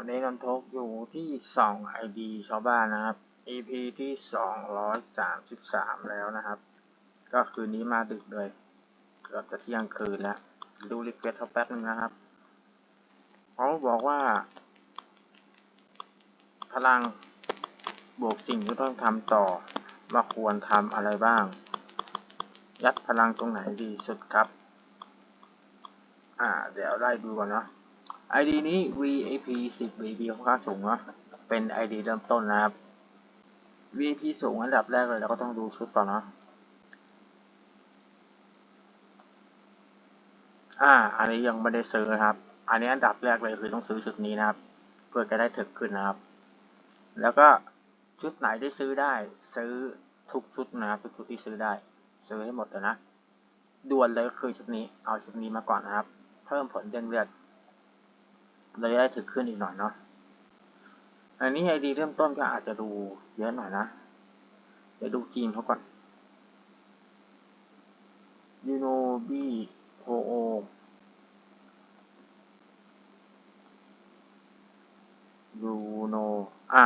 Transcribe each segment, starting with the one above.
วันนี้นันทกอยู่ที่สอง ID ชาวบ้านนะครับ EP ที่สองร้อยสามสิบสามแล้วนะครับ ก็คืนนี้มาดึกเลย เกือบจะเที่ยงคืนแล้ว ดูรีเควสเขาแป๊บนึงนะครับเขาบอกว่า พลังบวกสิ่งที่ต้องทำต่อว่าควรทำอะไรบ้าง ยัดพลังตรงไหนดีสุดครับ อ่า เดี๋ยวไล่ดูก่อนเนาะ ID นี้ VIP 10 VIP ค่อนข้างสูงเนาะ เป็น ID เริ่มต้นนะครับ VIP สูงอันดับแรกเลยเราก็ต้องดูชุดก่อนเนาะ อ่า อันนี้ยังไม่ได้ซื้อครับ อันนี้อันดับแรกเลยคือต้องซื้อชุดนี้นะครับ เพื่อจะได้ถึกขึ้นนะครับ แล้วก็ชุดไหนที่ซื้อได้ ซื้อทุกชุดนะครับทุกชุดที่ซื้อได้ ซื้อให้หมดเลยนะด่วนเลยคือชุดนี้ เอาชุดนี้มาก่อนนะครับ เพิ่มผลเด้งเลือด เราจะได้ถึกขึ้นอีกหน่อยเนาะ อันนี้ไอดีเริ่มต้นก็อาจจะดูเยอะหน่อยนะ เดี๋ยวดูทีมเขาก่อนยูโนบีโอโอยูโนอ่า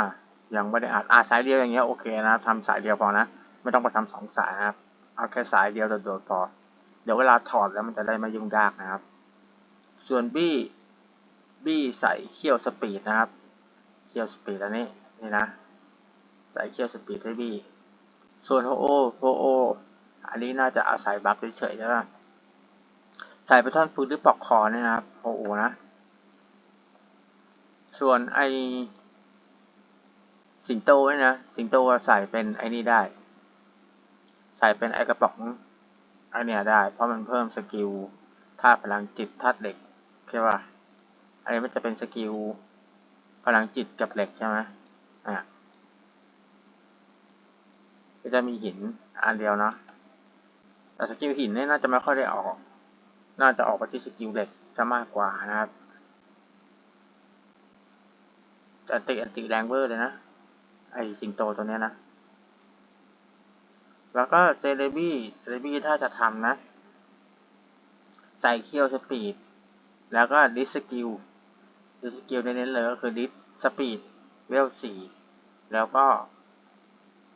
ยังไม่ได้อ่านอ่าสายเดียวอย่างเงี้ยโอเคนะทำสายเดียวพอนะ ไม่ต้องไปทำสองสายนะครับ เอาแค่สายเดียวโดดๆพอ เดี๋ยวเวลาถอดแล้วมันจะได้ไม่ยุ่งยากนะครับ ส่วนบี้ บี้ใส่เขี้ยวสปีดนะครับ เขี้ยวสปีดอันนี้นี่นะ ใส่เขี้ยวสปีดให้บี้ ส่วนโฮโอโฮโอ อันนี้น่าจะอาศัยบัฟเฉยๆใช่ไหมใส่ไปท่อนฟืนหรือปอกคอเนี่ยนะครับโฮโอนะ ส่วนไอสิงโตเนี่ยนะ สิงโตใส่เป็นไอนี่ได้ ใส่เป็นไอกระป๋องไอเนี่ยได้ เพราะมันเพิ่มสกิลธาตุพลังจิตธาตุเหล็กใช่ป่ะ อันนี้มันจะเป็นสกิลพลังจิตกับเหล็กใช่ไหมอะก็จะมีหินอันเดียวเนาะแต่สกิลหินนี่น่าจะไม่ค่อยได้ออก น่าจะออกไปที่สกิลเหล็กซะมากกว่านะครับแต่ติอันติแรงเวอร์เลยนะ ไอสิงโตตัวเนี้ยนะ แล้วก็เซเลบี้เซเลบี้ถ้าจะทำนะ ใส่เคียวสปีด แล้วก็ดิสกิล ดิสกิลเน้นๆเลยก็คือดิสสปีดเวลสี่แล้วก็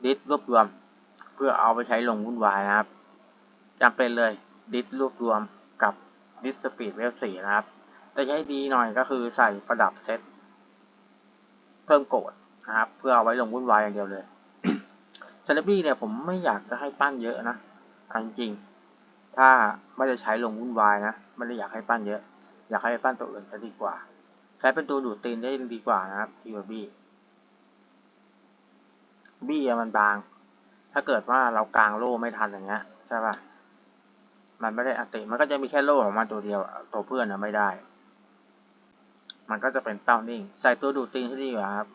ดิสรวบรวม เพื่อเอาไปใช้ลงวุ่นวายนะครับจำเป็นเลยดิสรวบรวมกับดิสสปีดเวลสี่นะครับ แต่ใช้ดีหน่อยก็คือใส่ประดับเซตเพิ่มโกดนะครับ เพื่อเอาไว้ลงวุ่นวายอย่างเดียวเลยเซเลบี้เนี่ยผมไม่อยากจะให้ปั้นเยอะนะจริงๆถ้าไม่ได้ใช้ลงวุ่นวายนะ ไม่ได้อยากให้ปั้นเยอะ อยากให้ปั้นตัวอื่นจะดีกว่า ใช้เป็นตัวดูดตีนได้ดีกว่านะครับทีว่าบี้บี้มันบาง ถ้าเกิดว่าเรากางโล่ไม่ทันอย่างเงี้ยใช่ป่ะมันไม่ได้อัติมันก็จะมีแค่โล่ของมันตัวเดียว ตัวเพื่อนนะไม่ได้ มันก็จะเป็นเต้านิ่ง ใส่ตัวดูดตีนที่ดีกว่าครับ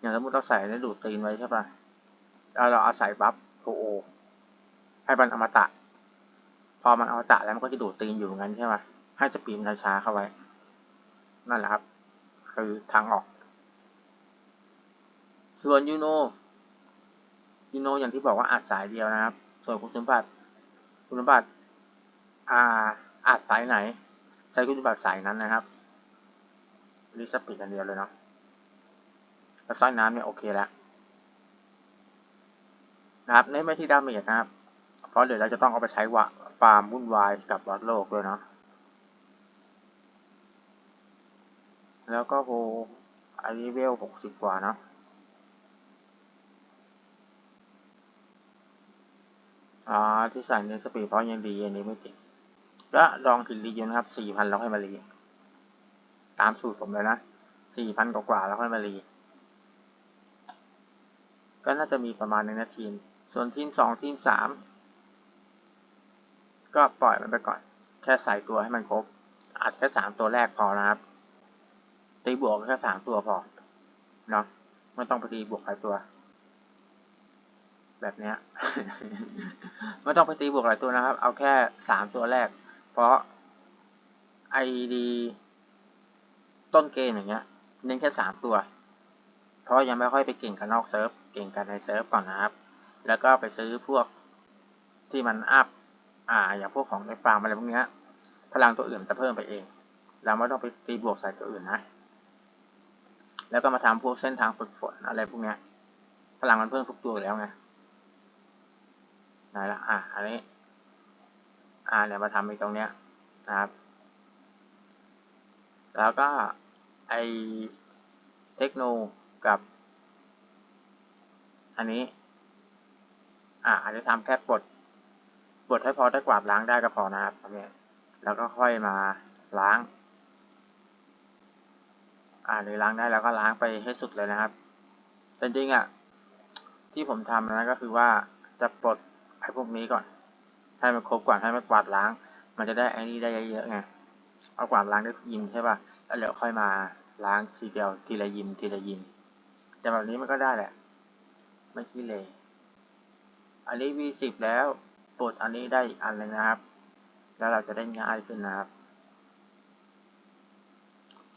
อย่างสมมติเราใส่ได้ดูดตีนไว้ใช่ป่ะแล้วเราเอาใส่บัฟโอโอให้มันอมตะ พอมันอมตะแล้วมันก็จะดูดตีนอยู่งั้นใช่ไหมให้สปีดมันช้าเข้าไว้ นั่นแหละครับ คือทางออก ส่วนยูโนยูโนอย่างที่บอกว่าอัดสายเดียวนะครับ ส่วนคุณสมบัติคุณสมบัติอ่าอัดสายไหน ใช้คุณสมบัติสายนั้นนะครับรีสปีดกันเดียวเลยเนาะแล้วสร้อยน้ำเนี่ยโอเคแล้วนะครับเน้นไปที่ดาเมจนะครับ เพราะเดี๋ยวเราจะต้องเอาไปใช้วะฟาร์มวุ่นวายกับวัดโลกด้วยเนาะ แล้วก็โฮอันนี้เวลหกสิบกว่าเนาะอ่าที่ใส่เนสปีดเพราะยังดีอันนี้ไม่ติดก็ลองถึงรียูนะครับสี่พันแล้วค่อยมารีตามสูตรผมเลยนะสี่พันกว่าแล้วค่อยมารีก็น่าจะมีประมาณหนึ่งนาทีส่วนทีมสองทีมสามก็ปล่อยมันไปก่อน แค่ใส่ตัวให้มันครบ อัดแค่สามตัวแรกพอนะครับ ตีบวกแค่สามตัวพอเนาะไม่ต้องไปตีบวกหลายตัว แบบเนี้ยไม่ต้องไปตีบวกหลายตัวนะครับ เอาแค่สามตัวแรก เพราะไอดีต้นเกมอย่างเงี้ย เน้นแค่สามตัว เพราะยังไม่ค่อยไปเก่งกันนอกเซิร์ฟเก่งกันในเซิร์ฟก่อนนะครับ แล้วก็ไปซื้อพวกที่มันอัพอ่า อย่างพวกของในฟาร์มอะไรพวกเนี้ยพลังตัวอื่นจะเพิ่มไปเอง เราไม่ต้องไปตีบวกใส่ตัวอื่นนะ แล้วก็มาทำพวกเส้นทางฝึกฝนอะไรพวกเนี้ยพลังมันเพิ่มทุกตัวอยู่แล้วไงไหนละอะอันนี้อ่าเนี่ยมาทำอีกตรงเนี้ยนะครับ แล้วก็ไอเทคโนกับ อันนี้ อ่าอันนี้ทำแค่ปลดปลดให้พอได้กวาดล้างได้ก็พอนะครับตรงนี้แล้วก็ค่อยมาล้าง อ่าหรือล้างได้แล้วก็ล้างไปให้สุดเลยนะครับแต่จริงอะที่ผมทำนะก็คือว่าจะปลดไอ้พวกนี้ก่อน ให้มันครบก่อนให้มันกวาดล้าง มันจะได้ไอ้นี่ได้เยอะๆไงเอากวาดล้างด้วยยิมใช่ป่ะแล้วเดี๋ยวค่อยมาล้างทีเดียวทีละยิมทีละยิมแต่แบบนี้มันก็ได้แหละ ไม่ขี้เลยอันนี้ V10 แล้วปลดอันนี้ได้อีกอันเลยนะครับ แล้วเราจะได้ง่ายขึ้นนะครับ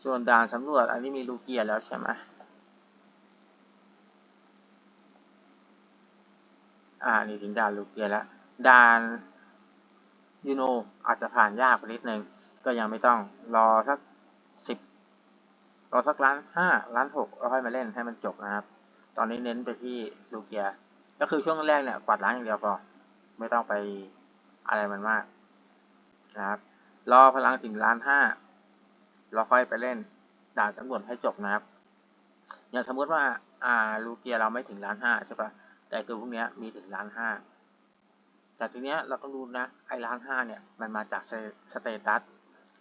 ส่วนด่านสำรวจอันนี้มีลูเกียร์แล้วใช่ไหมอ่า นี่ถึงด่านลูเกียร์แล้ว ด่านยูโนอาจจะผ่านยากไปนิดนึง ก็ยังไม่ต้องรอสักสิบรอสักล้านห้าล้านหกแล้วค่อยมาเล่นให้มันจบนะครับ ตอนนี้เน้นไปที่ลูเกียร์ก็คือช่วงแรกเนี่ยกวาดล้างอย่างเดียวพอ ไม่ต้องไปอะไรมันมากนะครับ รอพลังถึงล้านห้า เราค่อยไปเล่นด่านสำรวจให้จบนะครับ อย่างสมมติว่า อ่าลูเกียเราไม่ถึงล้านห้าใช่ปะแต่ตัวพวกนี้มีถึงล้านห้าแต่ทีเนี้ยเราต้องดูนะไอ้ล้านห้าเนี่ยมันมาจากสเตตัส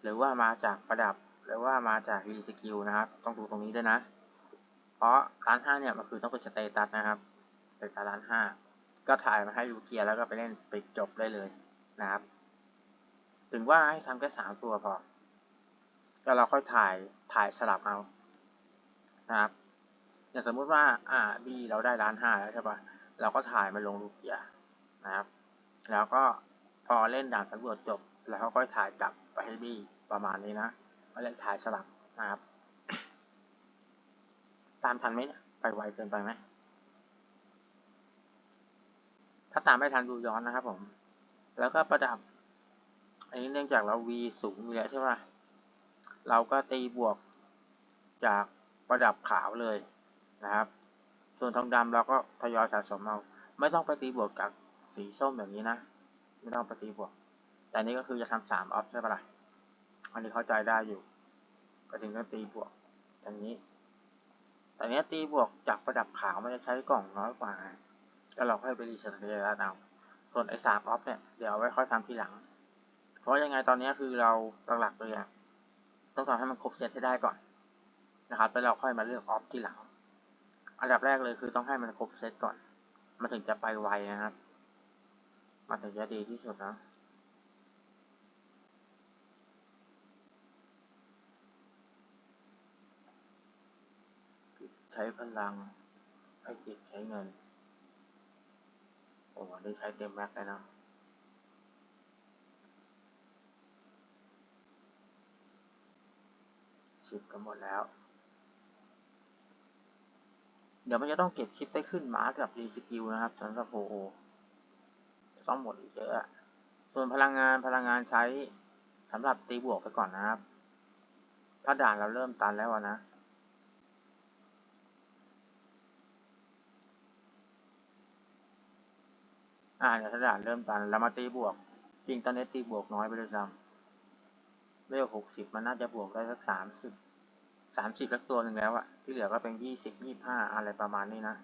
หรือว่ามาจากประดับหรือว่ามาจากรีสกิลนะครับ ต้องดูตรงนี้ด้วยนะ เพราะล้านห้าเนี่ยมันคือต้องเป็นสเตตัสนะครับสเตตัสล้านห้าก็ถ่ายมาให้ลูเกียแล้วก็ไปเล่นไปจบได้เลยนะครับ ถึงว่าให้ทำแค่สามตัวพอ แล้วเราค่อยถ่ายถ่ายสลับเอานะครับอย่างสมมุติว่าอ่าบีเราได้ล้านห้าแล้วใช่ปะเราก็ถ่ายมาลงลูกเกียนะครับ แล้วก็พอเล่นด่านสำรวจจบ แล้วก็ค่อยถ่ายกลับไปให้บีประมาณนี้นะมาเล่นถ่ายสลับนะครับ ตามทันไหมเนี่ยไปไวเกินไปไหมถ้าตามไม่ทันดูย้อนนะครับผม แล้วก็ประดับ อันนี้เนื่องจากเรา V สูงอยู่แล้วใช่ปะ เราก็ตีบวกจากประดับขาวเลยนะครับ ส่วนทองดำเราก็ทยอยสะสมเอา ไม่ต้องไปตีบวกกับสีส้มแบบนี้นะ ไม่ต้องไปตีบวก แต่นี้ก็คือจะทำสามออฟใช่ปะล่ะ อันนี้เข้าใจได้อยู่ ก็ถึงต้องตีบวกอย่างนี้ แต่นี้ตีบวกจากประดับขาวมันจะใช้กล่องน้อยกว่า ก็เราค่อยไปรีเซ็ตเรแล้วเอาส่วนไอ้สามออฟเนี่ย เดี๋ยวไว้ค่อยทำทีหลัง เพราะยังไงตอนนี้คือเราหลักๆเลยอะ ต้องทำให้มันครบเซตให้ได้ก่อนนะครับแล้วเราค่อยมาเลือกออฟทีหลัง อันดับแรกเลยคือต้องให้มันครบเซตก่อน มันถึงจะไปไวนะครับ มันถึงจะดีที่สุดนะใช้พลังให้ติดใช้เงิน โอ้ได้ใช้เต็มแม็กเลยนะ ชิปกันหมดแล้ว เดี๋ยวมันจะต้องเก็บชิปไปขึ้นมากับรีสกิลนะครับสำหรับโอโอต้องหมดอีกเยอะส่วนพลังงานพลังงานใช้สำหรับตีบวกไปก่อนนะครับ ถ้าด่านเราเริ่มตันแล้วนะอ่าเดี๋ยวถ้าด่านเริ่มตันเรามาตีบวก จริงตอนนี้ตีบวกน้อยไปเลยซ้ำ เวลหกสิบมันน่าจะบวกได้สักสามสิบสามสิบสักตัวหนึ่งแล้วอะที่เหลือก็เป็นยี่สิบยี่ห้าอะไรประมาณนี้นะ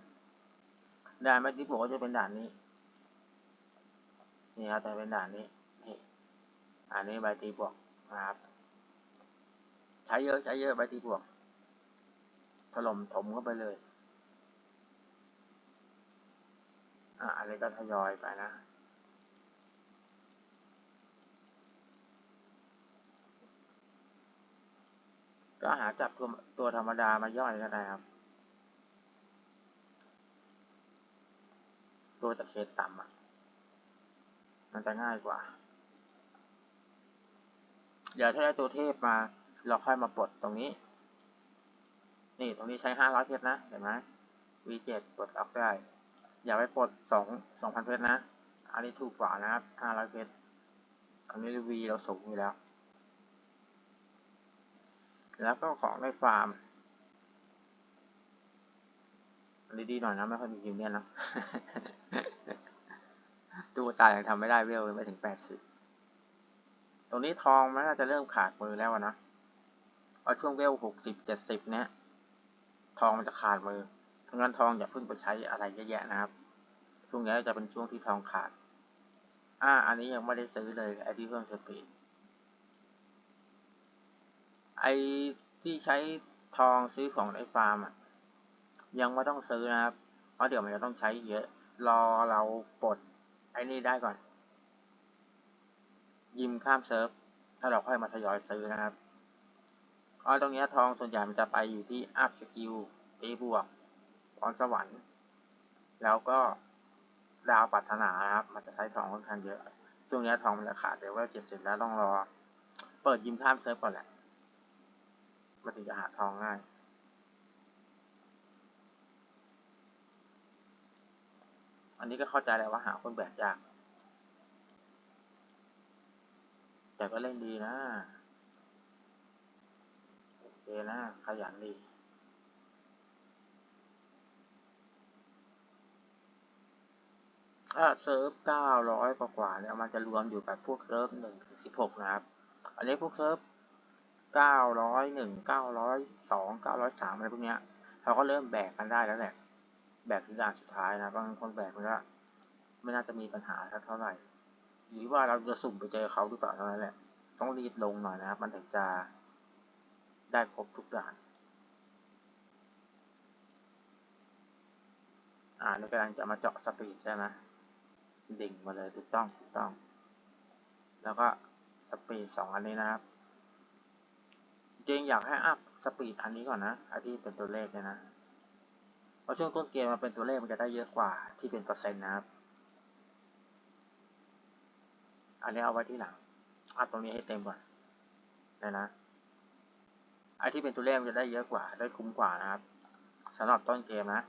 ด่านไม่ตีบวกก็จะเป็นด่านนี้นี่ครับแต่เป็นด่านนี้นี่อันนี้ใบตีบวกนะครับใช้เยอะใช้เยอะใบตีบวกถล่มถมเข้าไปเลยอ่าอันนี้ก็ทยอยไปนะ ก็หาจับตัวตัวธรรมดามาย่อยก็ได้ครับ ตัวจากเชดต่ำอะ มันจะง่ายกว่า เดี๋ยวถ้าได้ตัวเทพมา เราค่อยมาปลดตรงนี้ นี่ตรงนี้ใช้ห้าร้อยเพชรนะ เห็นไหม V7 ปลดออกได้ อย่าไปปลดสองสองพันเพชรนะ อันนี้ถูกกว่านะครับห้าร้อยเพชรอันนี้ V เราสูงอยู่แล้ว แล้วก็ของในฟาร์มดีๆหน่อยนะไม่ค่อยมีกิมเนี่ยนนะตู้ตายยังทำไม่ได้เวลไม่ถึงแปดสิบตรงนี้ทองมันน่าจะเริ่มขาดมือแล้วนะพอช่วงเวลหกสิบเจ็ดสิบเนี้ยทองมันจะขาดมือทั้งนั้นทองอย่าเพิ่งไปใช้อะไรเยอะแยะนะครับ ช่วงนี้จะเป็นช่วงที่ทองขาด อ่า อันนี้ยังไม่ได้ซื้อเลยไอที่เพิ่มสปีด ที่ใช้ทองซื้อของในฟาร์มอะ ยังไม่ต้องซื้อนะครับ เพราะเดี๋ยวมันจะต้องใช้เยอะ รอเราปลดไอ้นี่ได้ก่อน ยิมข้ามเซิร์ฟ ถ้าเราค่อยมาทยอยซื้อนะครับเพราะตรงนี้ทองส่วนใหญ่มันจะไปอยู่ที่อัพสกิลตีบวกพรสวรรค์ แล้วก็ดาวปัถนานะครับ มันจะใช้ทองค่อนข้างเยอะ ช่วงนี้ทองมันจะขาดเดี๋ยวว่าเจ็ดสิบแล้วต้องรอ เปิดยิมข้ามเซิร์ฟก่อนแหละ มันถึงจะหาทองง่ายอันนี้ก็เข้าใจแล้วว่าหาคนแบกยาก แต่ก็เล่นดีนะ โอเคนะ ขยันดีถ้าเซิร์ฟเก้าร้อยกว่าเนี่ยมันจะรวมอยู่กับพวกเซิร์ฟหนึ่งถึงสิบหกนะครับ อันนี้พวกเซิร์ฟ เก้าร้อยหนึ่งเก้าร้อยสองเก้าร้อยสามอะไรพวกเนี้ยเขาก็เริ่มแบกกันได้แล้วแหละ แบกถึงด่านสุดท้ายนะบางคนแบกมันก็ไม่น่าจะมีปัญหาเท่าไหร่หรือว่าเราจะสุ่มไปเจอเขาหรือเปล่าเท่านั้นแหละ ต้องรีบลงหน่อยนะครับ มันถึงจะได้ครบทุกด่าน อ่านี่กำลังจะมาเจาะสปีดใช่ไหมดิ่งมาเลยถูกต้องถูกต้อง แล้วก็สปีดสองอันนี้นะครับ จริงอยากให้อัพสปีดอันนี้ก่อนนะอันที่เป็นตัวเลขเนี่ยนะเพราะช่วงต้นเกมมันเป็นตัวเลขมันจะได้เยอะกว่าที่เป็นเปอร์เซ็นต์นะครับ อันนี้เอาไว้ที่หลังอัพตรงนี้ให้เต็มก่อนนะนะไอที่เป็นตัวเลขมันจะได้เยอะกว่า ได้คุ้มกว่านะครับสำหรับต้นเกมนะ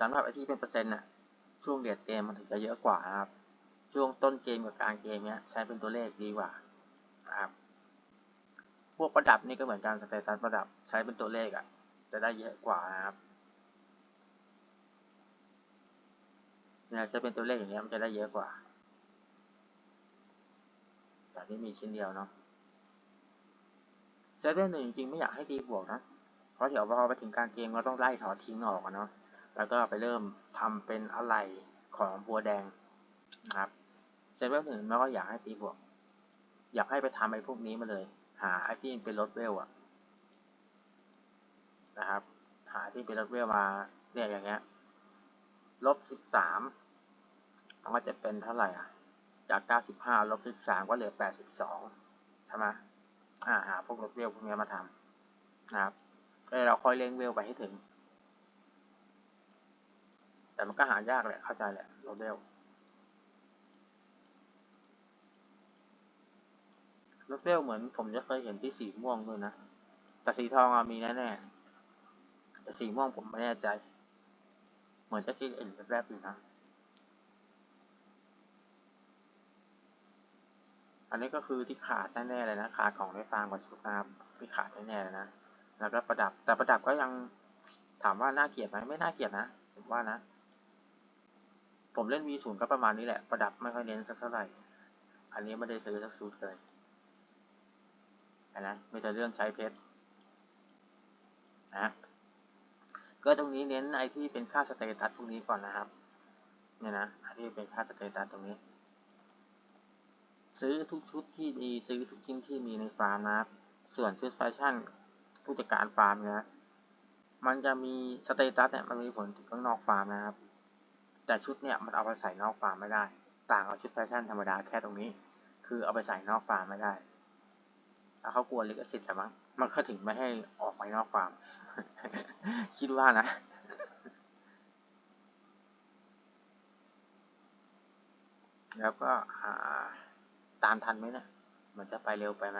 สำหรับไอที่เป็นเปอร์เซ็นต์น่ะ ช่วงเดียดเกมมันถึงจะเยอะกว่านะครับ ช่วงต้นเกมกับกลางเกมเนี้ยใช้เป็นตัวเลขดีกว่านะครับ พวกประดับนี่ก็เหมือนกันสเตตัสประดับใช้เป็นตัวเลขอะ่ะ จะได้เยอะกว่านะครับเนี่ยใช้เป็นตัวเลขอย่างเงี้ยมันจะได้เยอะกว่าแต่ที่มีชิ้นเดียวเนาะเซตหนึ่งจริงไม่อยากให้ตีบวกนะ เพราะเดี๋ยวพอไปถึงกลางเกมก็ต้องไล่ถอดทิ้งออกเนาะ แล้วก็ไปเริ่มทำเป็นอะไรของบัวแดงนะครับเซตหนึ่งเราก็อยากให้ตีบวก อยากให้ไปทำไอ้พวกนี้มาเลย หาไอ้ที่เป็นรถเวลอะนะครับ หาที่เป็นรถเวลมาเนี่ยอย่างเงี้ยลบสิบสามมันก็จะเป็นเท่าไหร่อะ จากเก้าสิบห้าลบสิบสามก็เหลือแปดสิบสองใช่ไหมอ่าหาพวกรถเวลพวกนี้มาทำนะครับแล้วเราค่อยเล่งเวลไปให้ถึง แต่มันก็หายากแหละเข้าใจแหละรถเวล ถเวลเหมือนผมจะเคยเห็นที่สีม่วงด้วยนะ แต่สีทองอะมีแน่ๆแต่สีม่วงผมไม่แน่ใจ เหมือนจะคิดเห็นแรบๆอยู่นะ อันนี้ก็คือที่ขาดแน่ๆเลยนะ ขาดของได้ฟางกว่าชุดนะครับที่ขาดแน่ๆเลยนะ แล้วก็ประดับ แต่ประดับก็ยังถามว่าน่าเกลียดไหมไม่น่าเกลียดนะ ผมว่านะ ผมเล่น V0 ก็ประมาณนี้แหละ ประดับไม่ค่อยเน้นสักเท่าไหร่ อันนี้ไม่ได้ซื้อสักชุดเลย นะไม่แต่เรื่องใช้เพชรนะก็ตรงนี้เน้นไอที่เป็นค่าสเตตัสพวกนี้ก่อนนะครับเนี่ยนะไอที่เป็นค่าสเตตัสตรงนี้ ซื้อทุกชุดที่ดีซื้อทุกชิ้นที่มีในฟาร์มนะครับ ส่วนชุดแฟชั่นผู้จัดการฟาร์มเนี่ยมันจะมีสเตตัสเนี่ยมันมีผลถึงข้างนอกฟาร์มนะครับ แต่ชุดเนี่ยมันเอาไปใส่นอกฟาร์มไม่ได้ ต่างกับชุดแฟชั่นธรรมดาแค่ตรงนี้ คือเอาไปใส่นอกฟาร์มไม่ได้ ถ้าเขากลัวลิขสิทธิ์แหละมั้งมันก็ถึงไม่ให้ออกไปนอกฟาม คิดว่านะแล้วก็หาตามทันไหมนะ มันจะไปเร็วไปไหม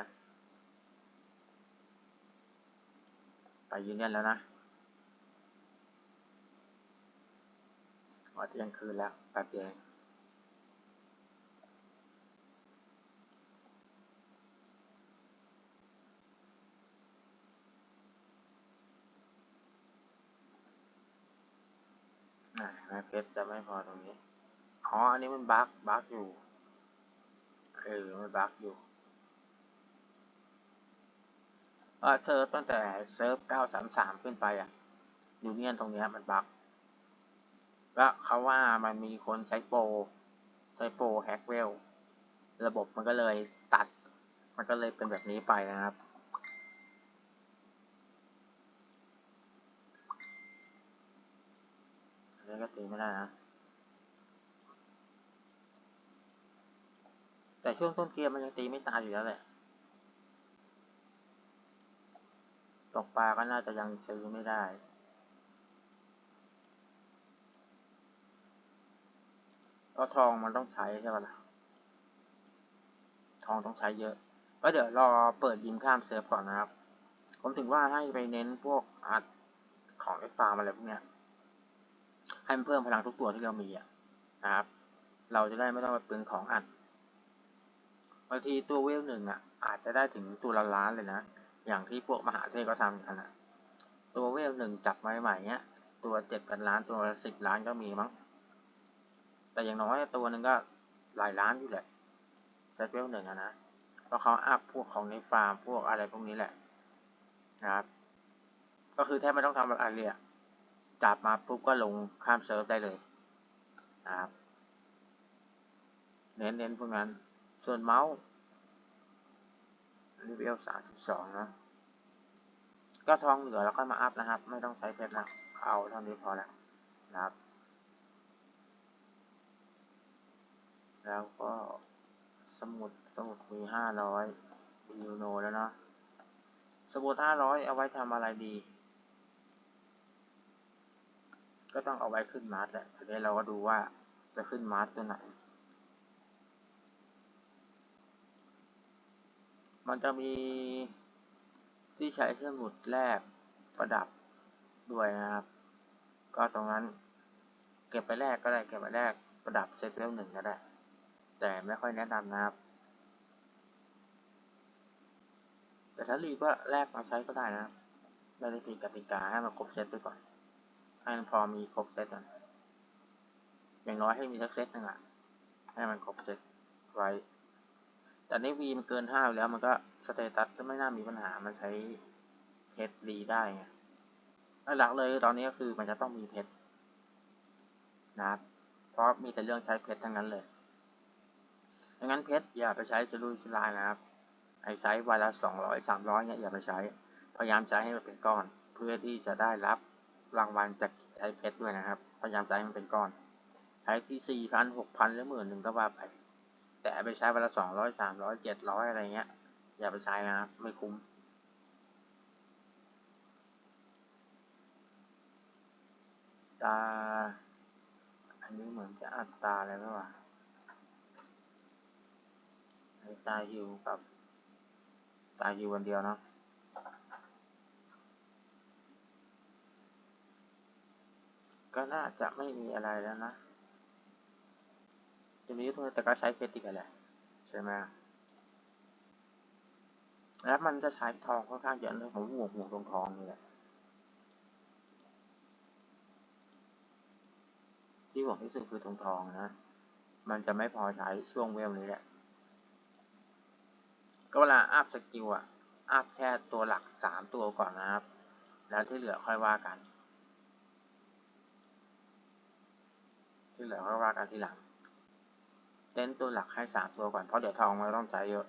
ไปยืนยันแล้วนะว่าเที่ยงคืนแล้วแป๊บเดียว อ่าไม่เพชรจะไม่พอตรงนี้ อ๋อ อันนี้มันบั๊กบั๊กอยู่ เออ มันบั๊กอยู่เออเซิร์ฟตั้งแต่เซิร์ฟเก้าสามสามขึ้นไปอะยูเนียนตรงนี้มันบั๊กแล้วเขาว่ามันมีคนใช้โปรใช้โปรแฮกเวล ระบบมันก็เลยตัด มันก็เลยเป็นแบบนี้ไปนะครับอั นี้ก็ตีไม่ได้นะ แต่ช่วงต้นเกมมันยังตีไม่ตายอยู่แล้วแหละ ตกปลาก็น่าจะยังซื้อไม่ได้ก็ทองมันต้องใช้ใช่ปะล่ะ ทองต้องใช้เยอะ ก็เดี๋ยวรอเปิดยิมข้ามเซิร์ฟก่อนนะครับ ผมถึงว่าให้ไปเน้นพวกอาร์ตของไอ้ฟาร์มอะไรพวกเนี้ย ให้มันเพิ่มพลังทุกตัวที่เรามีอะนะครับ เราจะได้ไม่ต้องไปเปลืองของอัดบางทีตัวเวลหนึ่งอะ อาจจะได้ถึงตัวละล้านเลยนะ อย่างที่พวกมหาเทพก็ทำกันอะ ตัวเวลหนึ่งจับใหม่ๆเนี้ย ตัวเจ็ดพันล้านตัวสิบล้านก็มีมั้ง แต่อย่างน้อยตัวหนึ่งก็หลายล้านอยู่แหละเซตเวลหนึ่งอะนะ เพราะเขาอัพพวกของในฟาร์มพวกอะไรพวกนี้แหละนะครับ ก็คือแทบไม่ต้องทำอะไรเลยอะ จับมาปุ๊บก็ลงข้ามเซิร์ฟได้เลยนะครับเน้นๆพวกนั้น ส่วนเมาส์รีวิวสามสิบสองนะ ก็ทองเหลือแล้วก็มาอัพนะครับ ไม่ต้องใช้เพชรแล้วเอาเท่านี้พอแล้วนะครับ แล้วก็สมุดสมุดมีห้าร้อยยูโนแล้วเนาะสมุดห้าร้อยเอาไว้ทำอะไรดี ก็ต้องเอาไว้ขึ้นมาร์ทแหละทีนี้เราก็ดูว่าจะขึ้นมาร์ทตัวไหน มันจะมีที่ใช้สมุดแรกประดับด้วยนะครับ ก็ตรงนั้นเก็บไปแรกก็ได้เก็บไปแรกประดับเซตเวลหนึ่งก็ได้ แต่ไม่ค่อยแนะนำนะครับ แต่ถ้ารีก็แลกมาใช้ก็ได้นะครับไม่ได้ผิดกติกาให้มันครบเซตไปก่อน ให้มันพอมีครบเซตก่อนอย่างน้อยให้มีสักเซตหนึ่งอะให้มันครบเซตไว้ แต่ในวีมันเกินห้าแล้วมันก็สเตตัสจะไม่น่ามีปัญหา มันใช้เพชรรีได้ไงหลักเลยตอนนี้ก็คือมันจะต้องมีเพชรนะครับเพราะมีแต่เรื่องใช้เพชรทั้งนั้นเลยดังนั้นเพชรอย่าไปใช้สลุยสลายนะครับ ไอ้ใช้วันละสองร้อยสามร้อยเนี่ยอย่าไปใช้ พยายามใช้ให้มันเป็นก้อน เพื่อที่จะได้รับ รางวัลจากใช้เพชรด้วยนะครับ พยายามใช้มันเป็นก้อนใช้ที่สี่พันหกพันหรือหมื่นหนึ่งก็ว่าไป แต่ไปใช้วันละสองร้อยสามร้อยเจ็ดร้อยอะไรเงี้ย อย่าไปใช้นะครับ ไม่คุ้มตา อันนี้เหมือนจะอัดตาอะไรไม่วะตาฮิวกับ ตาฮิววันเดียวเนาะ ก็น่าจะไม่มีอะไรแล้วนะ จะมีเพื่อแต่ก็ใช้เพชรอีกแหละใช่ไหมแล้วมันจะใช้ทองค่อนข้างเยอะเลยผมห่วงห่วงตรงทองนี่แหละที่ห่วงที่สุดคือตรงทองนะ มันจะไม่พอใช้ช่วงเวลนี้แหละ ก็เวลาอัพสกิลอะอัพแค่ตัวหลักสามตัวก่อนนะครับ แล้วที่เหลือค่อยว่ากัน ที่เหลือค่อยว่ากันทีหลังเน้นตัวหลักให้สามตัวก่อน เพราะเดี๋ยวทองมันต้องใช้เยอะ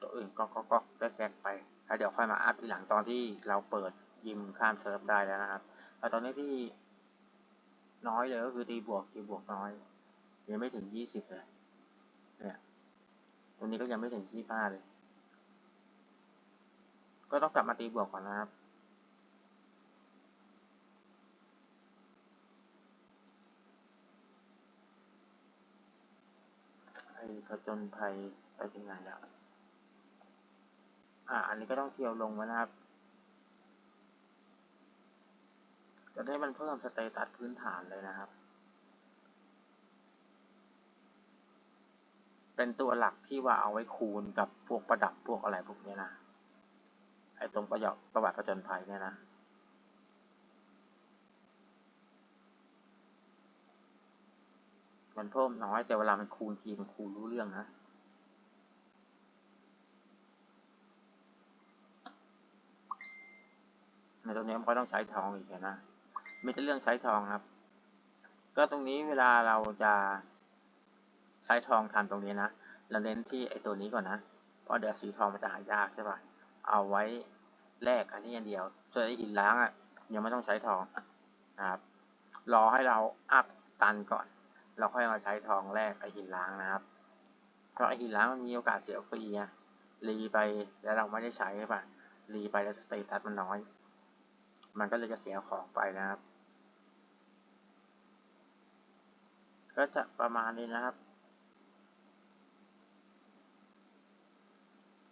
ตัวอื่นก็ก็ก็แกกไปแล้วเดี๋ยวค่อยมาอัพทีหลังตอนที่เราเปิดยิมข้ามเซิร์ฟได้แล้วนะครับแต่ตอนนี้ที่น้อยเลยก็คือตีบวกตีบวกน้อย ยังไม่ถึงยี่สิบเลย เนี่ยตรงนี้ก็ยังไม่ถึงยี่ห้าเลย ก็ต้องกลับมาตีบวกก่อนนะครับ ไอ้ผจญภัยไปถึงไหนแล้ว อ่า อันนี้ก็ต้องเที่ยวลงไว้นะครับ จะได้มันเพิ่มสเตตัสพื้นฐานเลยนะครับ เป็นตัวหลักที่ว่าเอาไว้คูณกับพวกประดับพวกอะไรพวกนี้นะ ไอ้ตรงประหยอกประวัติผจญภัยเนี่ยนะ มันเพิ่มน้อยแต่เวลามันคูณทีมันคูณรู้เรื่องนะในตรงนี้มันก็ต้องใช้ทองอีกนะมีแต่เรื่องใช้ทองครับ ก็ตรงนี้เวลาเราจะใช้ทองทำตรงนี้นะเราเน้นที่ไอตัวนี้ก่อนนะเพราะเดี๋ยวสีทองมันจะหายากใช่ปะเอาไว้แลกอันนี้อันเดียวส่วนไอหินล้างอะยังไม่ต้องใช้ทองนะครับรอให้เราอัพตันก่อน เราค่อยมาใช้ทองแลกไอหินล้างนะครับ เพราะไอหินล้างมันมีโอกาสเสียฟรีไงรีไปแล้วเราไม่ได้ใช้ใช่ปะรีไปแล้วสเตตัสมันน้อย มันก็เลยจะเสียของไปนะครับ ก็จะประมาณนี้นะครับ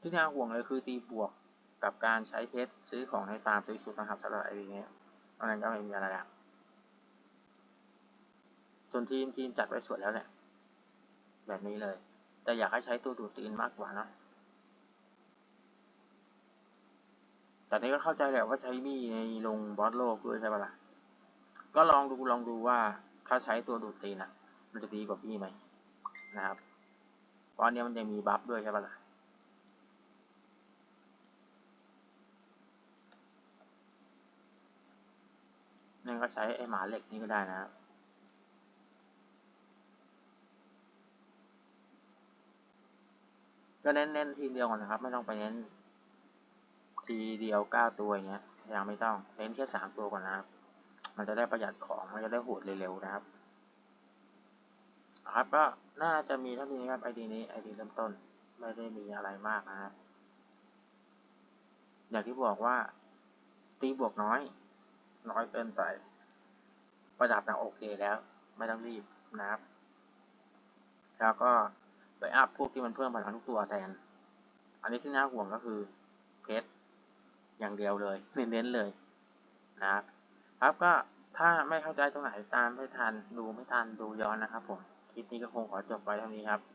ที่น่าห่วงเลยคือตีบวกกับการใช้เพชรซื้อของในฟาร์มซื้อสุดนะครับสำหรับไอ้นี้เพราะนั้นก็ไม่มีอะไรแล้ว ส่วนทีมทีมจัดไว้สวยแล้วเนี่ยแบบนี้เลย แต่อยากให้ใช้ตัวดูดตีนมากกว่านะแต่นี้ก็เข้าใจแหละว่าใช้มีในลงบอสโลกด้วยใช่ปะล่ะก็ลองดูลองดูว่าถ้าใช้ตัวดูดตีนอะ มันจะดีกว่าพี่ไหมนะครับเพราะอันนี้มันยังมีบัฟด้วยใช่ปะล่ะนั่นก็ใช้ไอหมาเหล็กนี่ก็ได้นะครับ ก็เน้นๆทีเดียวก่อนนะครับ ไม่ต้องไปเน้น ทีเดียวเก้าตัวอย่างเงี้ยยังไม่ต้องเน้นแค่สามตัวก่อนนะครับ มันจะได้ประหยัดของมันจะได้หดเร็วๆนะครับครับก็น่าจะมีเท่านี้ครับไอดีนี้ไอดีเริ่มต้นไม่ได้มีอะไรมากนะครับอย่างที่บอกว่า ตีบวกน้อย น้อยเกินไป ประดับนะโอเคแล้ว ไม่ต้องรีบนะครับ แล้วก็ ไปอัพพวกที่มันเพิ่มพลังทุกตัวแทน อันนี้ที่น่าห่วงก็คือเพชรอย่างเดียวเลยเน้นๆเลยนะครับ ครับก็ถ้าไม่เข้าใจตรงไหนตามไม่ทันดูไม่ทันดูย้อนนะครับผม คลิปนี้ก็คงขอจบไปเท่านี้ครับ